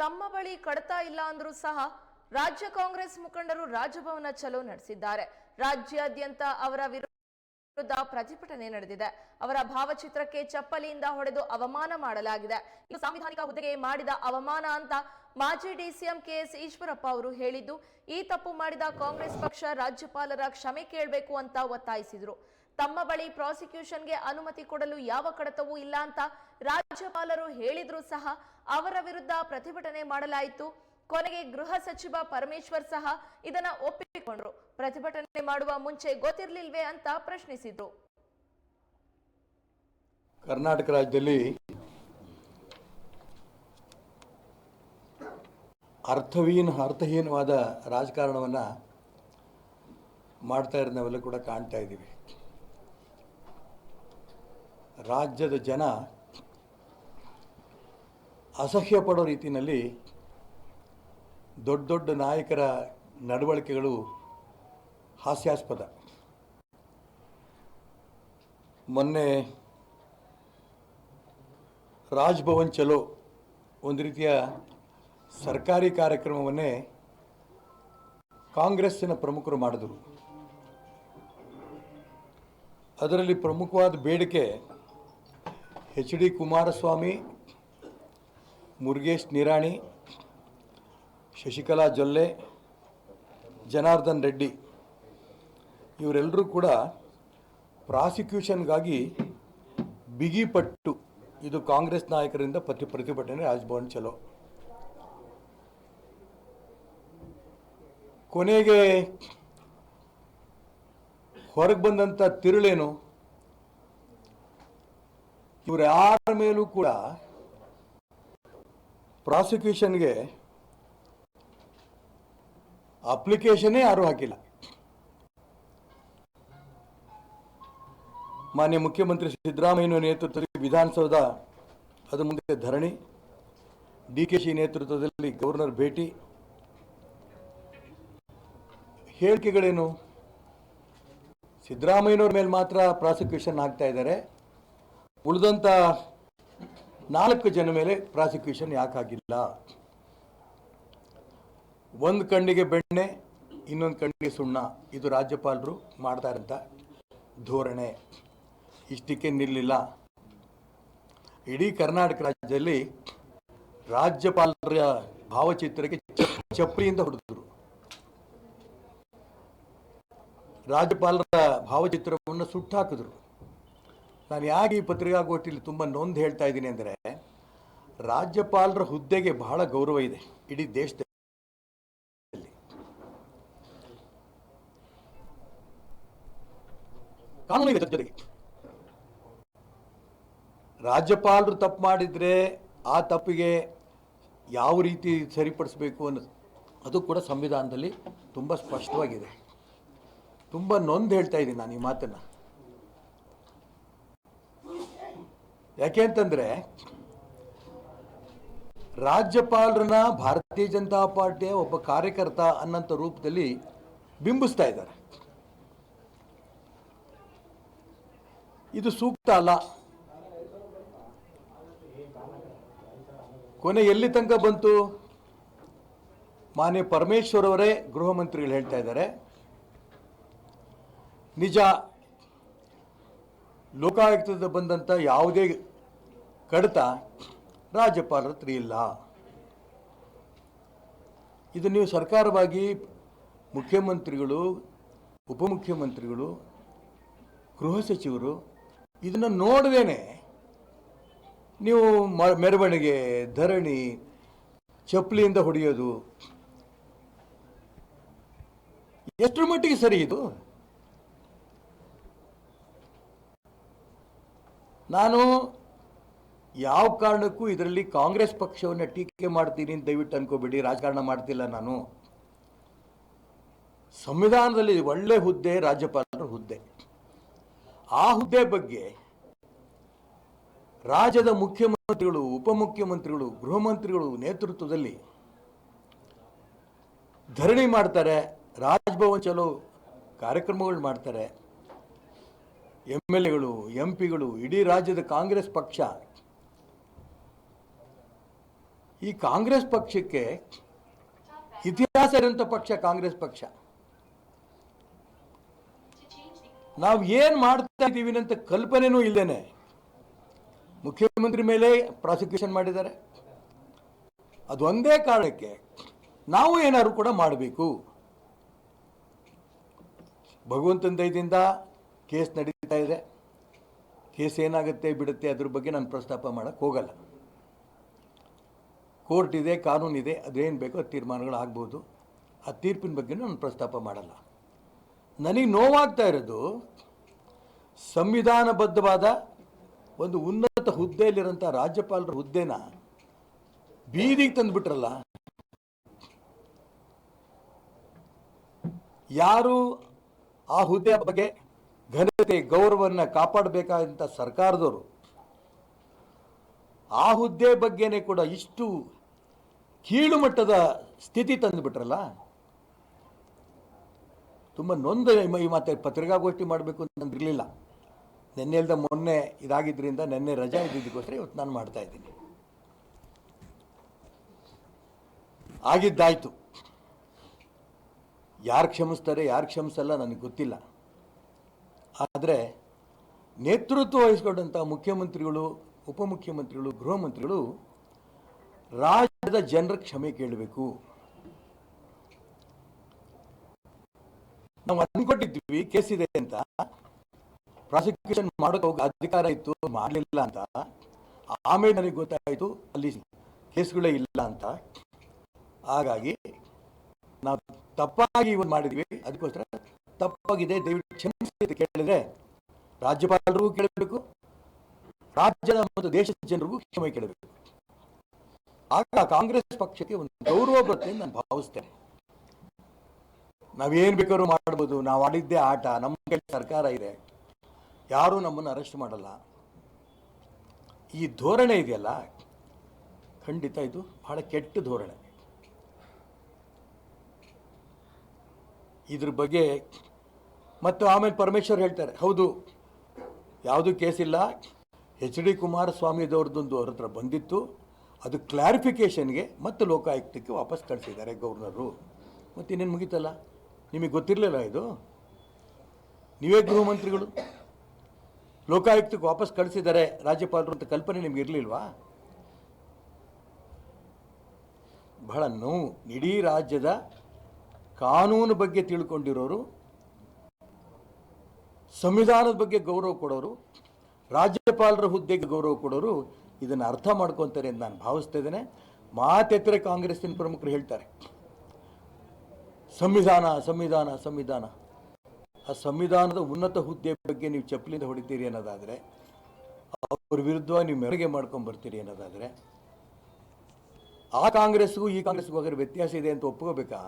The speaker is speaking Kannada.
ತಮ್ಮ ಬಳಿ ಕಡತ ಇಲ್ಲ ಅಂದ್ರೂ ಸಹ ರಾಜ್ಯ ಕಾಂಗ್ರೆಸ್ ಮುಖಂಡರು ರಾಜಭವನ ಚಲೋ ನಡೆಸಿದ್ದಾರೆ. ರಾಜ್ಯಾದ್ಯಂತ ಅವರ ವಿರುದ್ಧ ಪ್ರತಿಭಟನೆ ನಡೆದಿದೆ. ಅವರ ಭಾವಚಿತ್ರಕ್ಕೆ ಚಪ್ಪಲಿಯಿಂದ ಹೊಡೆದು ಅವಮಾನ ಮಾಡಲಾಗಿದೆ. ಸಾಂವಿಧಾನಿಕ ಹುದ್ದೆಗೆ ಮಾಡಿದ ಅವಮಾನ ಅಂತ ಮಾಜಿ ಡಿಸಿಎಂ ಕೆಎಸ್ ಈಶ್ವರಪ್ಪ ಅವರು ಹೇಳಿದ್ದು, ಈ ತಪ್ಪು ಮಾಡಿದ ಕಾಂಗ್ರೆಸ್ ಪಕ್ಷ ರಾಜ್ಯಪಾಲರ ಕ್ಷಮೆ ಕೇಳಬೇಕು ಅಂತ ಒತ್ತಾಯಿಸಿದ್ರು. ತಮ್ಮ ಬಳಿ ಪ್ರಾಸಿಕ್ಯೂಷನ್ಗೆ ಅನುಮತಿ ಕೊಡಲು ಯಾವ ಕಡತವೂ ಇಲ್ಲ ಅಂತ ರಾಜ್ಯಪಾಲರು ಹೇಳಿದ್ರೂ ಸಹ ಅವರ ವಿರುದ್ಧ ಪ್ರತಿಭಟನೆ ಮಾಡಲಾಯಿತು. ಕೊನೆಗೆ ಗೃಹ ಸಚಿವ ಪರಮೇಶ್ವರ್ ಸಹ ಇದನ್ನ ಒಪ್ಪಿಕೊಂಡ್ರು. ಪ್ರತಿಭಟನೆ ಮಾಡುವ ಮುಂಚೆ ಗೊತ್ತಿರಲಿಲ್ವೇ ಅಂತ ಪ್ರಶ್ನಿಸಿದ್ರು. ಕರ್ನಾಟಕ ರಾಜ್ಯದಲ್ಲಿ ಅರ್ಥವೀನ ಅರ್ಥಹೀನವಾದ ರಾಜಕಾರಣವನ್ನ ಮಾಡ್ತಾ ಇರೋದು ಕೂಡ ಕಾಣ್ತಾ ಇದ್ದೀವಿ. ರಾಜ್ಯದ ಜನ ಅಸಹ್ಯ ಪಡೋ ರೀತಿಯಲ್ಲಿ ದೊಡ್ಡ ದೊಡ್ಡ ನಾಯಕರ ನಡವಳಿಕೆಗಳು ಹಾಸ್ಯಾಸ್ಪದ. ಮೊನ್ನೆ ರಾಜ್ಭವನ್ ಚಲೋ ಒಂದು ರೀತಿಯ ಸರ್ಕಾರಿ ಕಾರ್ಯಕ್ರಮವನ್ನೇ ಕಾಂಗ್ರೆಸ್ಸಿನ ಪ್ರಮುಖರು ಮಾಡಿದರು. ಅದರಲ್ಲಿ ಪ್ರಮುಖವಾದ ಬೇಡಿಕೆ ಎಚ್ ಡಿ ಕುಮಾರಸ್ವಾಮಿ ಮುರುಗೇಶ್ ನಿರಾಣಿ, ಶಶಿಕಲಾ ಜೊಲ್ಲೆ, ಜನಾರ್ದನ್ ರೆಡ್ಡಿ. ಇವರೆಲ್ಲರೂ ಕೂಡ ಪ್ರಾಸಿಕ್ಯೂಷನ್ಗಾಗಿ ಬಿಗಿಪಟ್ಟು ಇದು ಕಾಂಗ್ರೆಸ್ ನಾಯಕರಿಂದ ಪ್ರತಿ ಪ್ರತಿಭಟನೆ ರಾಜ್ಭವನ್ ಚಲೋ. ಕೊನೆಗೆ ಹೊರಗೆ ಬಂದಂಥ ತಿರುಳೇನು? ಇವ್ರು ಯಾರ ಮೇಲೂ ಕೂಡ ಪ್ರಾಸಿಕ್ಯೂಷನ್ಗೆ ಅಪ್ಲಿಕೇಶನ್ನೇ ಯಾರೂ ಹಾಕಿಲ್ಲ. ಮಾನ್ಯ ಮುಖ್ಯಮಂತ್ರಿ ಸಿದ್ದರಾಮಯ್ಯ ನೇತೃತ್ವದಲ್ಲಿ ವಿಧಾನಸೌಧ ಅದರ ಮುಂದೆ ಧರಣಿ, ಡಿ ಕೆ ಶಿ ನೇತೃತ್ವದಲ್ಲಿ ಗವರ್ನರ್ ಭೇಟಿ. ಹೇಳಿಕೆಗಳೇನು? ಸಿದ್ದರಾಮಯ್ಯನವ್ರ ಮೇಲೆ ಮಾತ್ರ ಪ್ರಾಸಿಕ್ಯೂಷನ್ ಆಗ್ತಾ ಇದ್ದಾರೆ. ಉಳಿದಂಥ ನಾಲ್ಕು ಜನ ಮೇಲೆ ಪ್ರಾಸಿಕ್ಯೂಷನ್ ಯಾಕಾಗಿಲ್ಲ? ಒಂದು ಕಣ್ಣಿಗೆ ಬೆಣ್ಣೆ, ಇನ್ನೊಂದು ಕಣ್ಣಿಗೆ ಸುಣ್ಣ. ಇದು ರಾಜ್ಯಪಾಲರು ಮಾಡ್ತಾ ಧೋರಣೆ. ಇಷ್ಟಕ್ಕೆ ನಿಲ್ಲಿಲ್ಲ. ಇಡೀ ಕರ್ನಾಟಕ ರಾಜ್ಯದಲ್ಲಿ ರಾಜ್ಯಪಾಲರ ಭಾವಚಿತ್ರಕ್ಕೆ ಚಪ್- ಚಪ್ಪಲಿಯಿಂದ ಹೊಡೆದ್ರು. ರಾಜ್ಯಪಾಲರ ಭಾವಚಿತ್ರವನ್ನು ಸುಟ್ಟಾಕಿದ್ರು. ನಾನು ಯಾಕೆ ಈ ಪತ್ರಿಕಾಗೋಷ್ಠಿಯಲ್ಲಿ ತುಂಬ ನೊಂದು ಹೇಳ್ತಾ ಇದ್ದೀನಿ ಅಂದರೆ, ರಾಜ್ಯಪಾಲರ ಹುದ್ದೆಗೆ ಬಹಳ ಗೌರವ ಇದೆ ಇಡೀ ದೇಶದಲ್ಲಿ. ಕಾನೂನು ಜೊತೆಗೆ. ರಾಜ್ಯಪಾಲರು ತಪ್ಪು ಮಾಡಿದ್ರೆ ಆ ತಪ್ಪಿಗೆ ಯಾವ ರೀತಿ ಸರಿಪಡಿಸಬೇಕು ಅನ್ನೋದು, ಅದು ಕೂಡ ಸಂವಿಧಾನದಲ್ಲಿ ತುಂಬ ಸ್ಪಷ್ಟವಾಗಿದೆ. ತುಂಬ ನೊಂದು ಹೇಳ್ತಾ ಇದ್ದೀನಿ ನಾನು ಈ ಮಾತನ್ನು. ಯಾಕೆ ಅಂತಂದರೆ ರಾಜ್ಯಪಾಲರನ್ನ ಭಾರತೀಯ ಜನತಾ ಪಾರ್ಟಿಯ ಒಬ್ಬ ಕಾರ್ಯಕರ್ತ ಅನ್ನಂತ ರೂಪದಲ್ಲಿ ಬಿಂಬಿಸ್ತಾ ಇದ್ದಾರೆ. ಇದು ಸೂಕ್ತ ಅಲ್ಲ. ಕೊನೆ ಎಲ್ಲಿ ತನಕ ಬಂತು? ಮಾನ್ಯ ಪರಮೇಶ್ವರ್ ಅವರೇ ಗೃಹ ಮಂತ್ರಿಗಳು ಹೇಳ್ತಾ ಇದ್ದಾರೆ. ನಿಜ ಲೋಕಾಯುಕ್ತದ ಬಂದಂಥ ಯಾವುದೇ ಕಡತ ರಾಜ್ಯಪಾಲರ ಹತ್ರ ಇಲ್ಲ. ಇದು ನೀವು ಸರ್ಕಾರವಾಗಿ ಮುಖ್ಯಮಂತ್ರಿಗಳು, ಉಪಮುಖ್ಯಮಂತ್ರಿಗಳು, ಗೃಹ ಸಚಿವರು ಇದನ್ನು ನೋಡದೇನೆ ನೀವು ಮ- ಮೆರವಣಿಗೆ, ಧರಣಿ, ಚಪ್ಪಲಿಯಿಂದ ಹೊಡೆಯೋದು. ಎಷ್ಟರ ಮಟ್ಟಿಗೆ ಸರಿ ಇದು? ನಾನು ಯಾವ ಕಾರಣಕ್ಕೂ ಇದರಲ್ಲಿ ಕಾಂಗ್ರೆಸ್ ಪಕ್ಷವನ್ನು ಟೀಕೆ ಮಾಡ್ತೀನಿ ಅಂತ ದಯವಿಟ್ಟು ಅನ್ಕೋಬೇಡಿ, ರಾಜಕಾರಣ ಮಾಡ್ತಿಲ್ಲ ನಾನು. ಸಂವಿಧಾನದಲ್ಲಿ ಒಳ್ಳೆ ಹುದ್ದೆ, ರಾಜ್ಯಪಾಲರ ಹುದ್ದೆ. ಆ ಹುದ್ದೆ ಬಗ್ಗೆ ರಾಜ್ಯದ ಮುಖ್ಯಮಂತ್ರಿಗಳು, ಉಪಮುಖ್ಯಮಂತ್ರಿಗಳು ಗೃಹ ಮಂತ್ರಿಗಳು ನೇತೃತ್ವದಲ್ಲಿ ಧರಣಿ ಮಾಡ್ತಾರೆ, ರಾಜ್ಭವನ್ ಚಲೋ ಕಾರ್ಯಕ್ರಮಗಳು ಮಾಡ್ತಾರೆ. ಎಂ ಎಲ್ ಎಗಳು, ಎಂ ಪಿಗಳು, ಇಡೀ ರಾಜ್ಯದ ಕಾಂಗ್ರೆಸ್ ಪಕ್ಷ ಈ ಕಾಂಗ್ರೆಸ್ ಪಕ್ಷಕ್ಕೆ ಇತಿಹಾಸ ಇರುವಂಥ ಪಕ್ಷ ಕಾಂಗ್ರೆಸ್ ಪಕ್ಷ. ನಾವು ಏನು ಮಾಡ್ತಾ ಇದ್ದೀವಿ ಅಂತ ಕಲ್ಪನೆನೂ ಇಲ್ದೇನೆ ಮುಖ್ಯಮಂತ್ರಿ ಮೇಲೆ ಪ್ರಾಸಿಕ್ಯೂಷನ್ ಮಾಡಿದ್ದಾರೆ. ಅದೊಂದೇ ಕಾರಣಕ್ಕೆ ನಾವು ಏನಾದ್ರು ಕೂಡ ಮಾಡಬೇಕು. ಭಗವಂತನ ದಯದಿಂದ ಕೇಸ್ ನಡೀತಾ ಇದೆ. ಕೇಸ್ ಏನಾಗುತ್ತೆ, ಬಿಡುತ್ತೆ ಅದ್ರ ಬಗ್ಗೆ ನಾನು ಪ್ರಸ್ತಾಪ ಮಾಡೋಕ್ಕೆ ಹೋಗಲ್ಲ. ಕೋರ್ಟ್ ಇದೆ ಕಾನೂನಿದೆ ಅದೇನು ಬೇಕೋ ಅದು ತೀರ್ಮಾನಗಳು ಆಗ್ಬೋದು. ಆ ತೀರ್ಪಿನ ಬಗ್ಗೆ ನಾನು ಪ್ರಸ್ತಾಪ ಮಾಡಲ್ಲ. ನನಗೆ ನೋವಾಗ್ತಾ ಇರೋದು ಸಂವಿಧಾನಬದ್ಧವಾದ ಒಂದು ಉನ್ನತ ಹುದ್ದೆಯಲ್ಲಿರೋಂಥ ರಾಜ್ಯಪಾಲರ ಹುದ್ದೆನ ಬೀದಿಗೆ ತಂದುಬಿಟ್ರಲ್ಲ. ಯಾರು ಆ ಹುದ್ದೆಯ ಬಗ್ಗೆ ಘನತೆ, ಗೌರವವನ್ನು ಕಾಪಾಡಬೇಕಾದಂಥ ಸರ್ಕಾರದವರು ಆ ಹುದ್ದೆ ಬಗ್ಗೆನೇ ಕೂಡ ಇಷ್ಟು ಕೀಳು ಮಟ್ಟದ ಸ್ಥಿತಿ ತಂದುಬಿಟ್ರಲ್ಲ ತುಂಬ ನೊಂದ ಈ ಮತ್ತೆ ಪತ್ರಿಕಾಗೋಷ್ಠಿ ಮಾಡಬೇಕು ಅಂತ ನಿನ್ನೆ ಇಲ್ಲದ ಮೊನ್ನೆ ಇದಾಗಿದ್ದರಿಂದ ನಿನ್ನೆ ರಜಾ ಇದ್ದಿದ್ದಕ್ಕೋಸ್ಕರ ಇವತ್ತು ನಾನು ಮಾಡ್ತಾ ಇದ್ದೀನಿ. ಆಗಿದ್ದಾಯಿತು. ಯಾರು ಕ್ಷಮಿಸ್ತಾರೆ, ಯಾರು ಕ್ಷಮಿಸಲ್ಲ ನನಗೆ ಗೊತ್ತಿಲ್ಲ. ಆದರೆ ನೇತೃತ್ವ ವಹಿಸ್ಕೊಂಡಂಥ ಮುಖ್ಯಮಂತ್ರಿಗಳು, ಉಪಮುಖ್ಯಮಂತ್ರಿಗಳು ಗೃಹ ಮಂತ್ರಿಗಳು ರಾಜ್ಯದ ಜನರ ಕ್ಷಮೆ ಕೇಳಬೇಕು. ನಾವು ಅನ್ಕೊಟ್ಟಿದ್ವಿ ಕೇಸ್ ಇದೆ ಅಂತ. ಪ್ರಾಸಿಕ್ಯೂಷನ್ ಮಾಡೋಕೆ ಹೋಗಿ ಅಧಿಕಾರ ಇತ್ತು, ಮಾಡಲಿಲ್ಲ ಅಂತ. ಆಮೇಲೆ ನನಗೆ ಗೊತ್ತಾಯಿತು, ಅಲ್ಲಿ ಕೇಸ್ಗಳೇ ಇಲ್ಲ ಅಂತ. ಹಾಗಾಗಿ ನಾವು ತಪ್ಪಾಗಿ ಇವತ್ತು ಮಾಡಿದ್ವಿ, ಅದಕ್ಕೋಸ್ಕರ ತಪ್ಪಾಗಿದೆ, ದಯವಿಟ್ಟು ಕ್ಷಮಿಸಿ ಕೇಳಿದ್ರೆ ರಾಜ್ಯಪಾಲರಿಗೂ ಕೇಳಬೇಕು, ರಾಜ್ಯದ ಮತ್ತು ದೇಶದ ಜನರಿಗೂ ಕ್ಷಮೆ ಕೇಳಬೇಕು. ಆಗ ಕಾಂಗ್ರೆಸ್ ಪಕ್ಷಕ್ಕೆ ಒಂದು ಗೌರವ ಬರುತ್ತೆ ನಾನು ಭಾವಿಸ್ತೇನೆ. ನಾವೇನು ಬೇಕಾದ್ರೂ ಮಾಡ್ಬೋದು, ನಾವು ಆಡಿದ್ದೇ ಆಟ ನಮ್ಮ ಕೈ ಸರ್ಕಾರ ಇದೆ, ಯಾರೂ ನಮ್ಮನ್ನು ಅರೆಸ್ಟ್ ಮಾಡಲ್ಲ. ಈ ಧೋರಣೆ ಇದೆಯಲ್ಲ, ಖಂಡಿತ ಇದು ಬಹಳ ಕೆಟ್ಟ ಧೋರಣೆ. ಇದ್ರ ಬಗ್ಗೆ ಮತ್ತು ಆಮೇಲೆ ಪರಮೇಶ್ವರ್ ಹೇಳ್ತಾರೆ, ಹೌದು, ಯಾವುದೂ ಕೇಸ್ ಇಲ್ಲ, ಎಚ್ ಡಿ ಕುಮಾರಸ್ವಾಮಿದವ್ರದ್ದೊಂದು ಅವ್ರ ಹತ್ರ ಬಂದಿತ್ತು ಅದು ಕ್ಲಾರಿಫಿಕೇಷನ್ಗೆ ಮತ್ತು ಲೋಕಾಯುಕ್ತಕ್ಕೆ ವಾಪಸ್ ಕಳಿಸಿದ್ದಾರೆ ಗವರ್ನರು ಮತ್ತು ಇನ್ನೇನು ಮುಗೀತಲ್ಲ? ನಿಮಗೆ ಗೊತ್ತಿರಲಿಲ್ಲ ಇದು? ನೀವೇ ಗೃಹ ಮಂತ್ರಿಗಳು? ಲೋಕಾಯುಕ್ತಕ್ಕೆ ವಾಪಸ್ ಕಳಿಸಿದ್ದಾರೆ ರಾಜ್ಯಪಾಲರು ಅಂತ ಕಲ್ಪನೆ ನಿಮ್ಗೆ ಇರಲಿಲ್ವಾ? ಬಹಳ ನೋವು. ಇಡೀ ರಾಜ್ಯದ ಕಾನೂನು ಬಗ್ಗೆ ತಿಳ್ಕೊಂಡಿರೋರು, ಸಂವಿಧಾನದ ಬಗ್ಗೆ ಗೌರವ ಕೊಡೋರು, ರಾಜ್ಯಪಾಲರ ಹುದ್ದೆಗೆ ಗೌರವ ಕೊಡೋರು ಇದನ್ನು ಅರ್ಥ ಮಾಡ್ಕೊತಾರೆ ಅಂತ ನಾನು ಭಾವಿಸ್ತಾ ಇದ್ದೇನೆ. ಮಾತೆತ್ತರೆ ಕಾಂಗ್ರೆಸ್ಸಿನ ಪ್ರಮುಖರು ಹೇಳ್ತಾರೆ, ಸಂವಿಧಾನ ಸಂವಿಧಾನ ಸಂವಿಧಾನ. ಆ ಸಂವಿಧಾನದ ಉನ್ನತ ಹುದ್ದೆ ಬಗ್ಗೆ ನೀವು ಚಪ್ಪಲಿಂದ ಹೊಡಿತೀರಿ ಅನ್ನೋದಾದರೆ, ಅವ್ರ ವಿರುದ್ಧ ನೀವು ಮೆರಗೆ ಮಾಡ್ಕೊಂಡು ಬರ್ತೀರಿ ಅನ್ನೋದಾದರೆ, ಆ ಕಾಂಗ್ರೆಸ್ಗೂ ಈ ಕಾಂಗ್ರೆಸ್ಗೂ ಅದರ ವ್ಯತ್ಯಾಸ ಇದೆ ಅಂತ ಒಪ್ಕೋಬೇಕಾ?